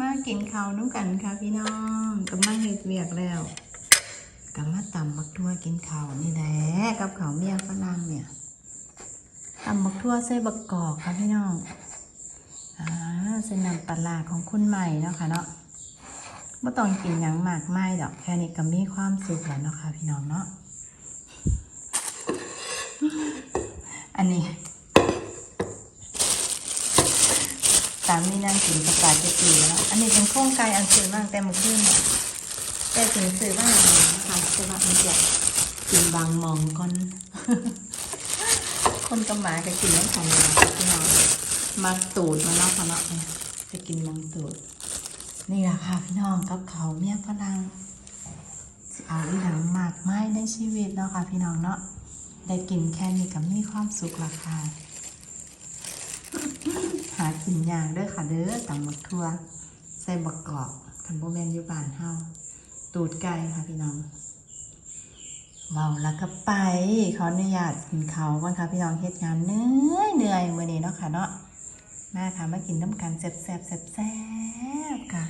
มากินข้าวน้ำกันค่ะพี่น้องกำลังเฮ็ดเวียกแล้วกำมาตำบักทั่วกินข้าวนี่แหละกับข้าวเมียฝรั่งเนี่ยตำบักทั่วใส่บักกอกค่ะพี่น้องอ่าใส่น้ำปลาของคุณใหม่เนาะค่ะเนาะไม่ต้องกินยังมากไม่ดอกแค่นี้ก็มีความสุขแล้วเนาะค่ะพี่น้องเนาะอันนี้ สามีนั่งกินกับปาเจตีแล้วอันนี้เป็นโครงไก่อันซื้อมากแต่มื่อคืนแต่ถึงซื้อว่าอะไรนะคะแต่ว่ามันจะกินบางมองก่อน คนกับหมาจะกินน้ำขันเลยนพี่น้องมาตูดมาเนาะค่ะเนาะเนี่ยจะกินมังตูด นี่แหละค่ะพี่น้องกับเขาเมียฝรั่งเอาอีหนังมากไม้ในชีวิตเนาะค่ะพี่น้องเนาะได้กินแค่นี้ก็มีความสุขละค่ะากินยางเด้อค่ะเด้อตำบักทั่ว ใส่บักกอกคันโบแมนอยู่บ้านเฮาตูดไก่ค่ะพี่น้องเราแล้วก็ไปขออนุญาตกินเขาบ้างค่ะพี่น้องเฮ็ดงานเหนื่อยเหนื่อยมื้อนี้เนาะค่ะเนาะมาค่ะมากินน้ำกันแซ่บแซ่บแซ่บแซ่บค่ะ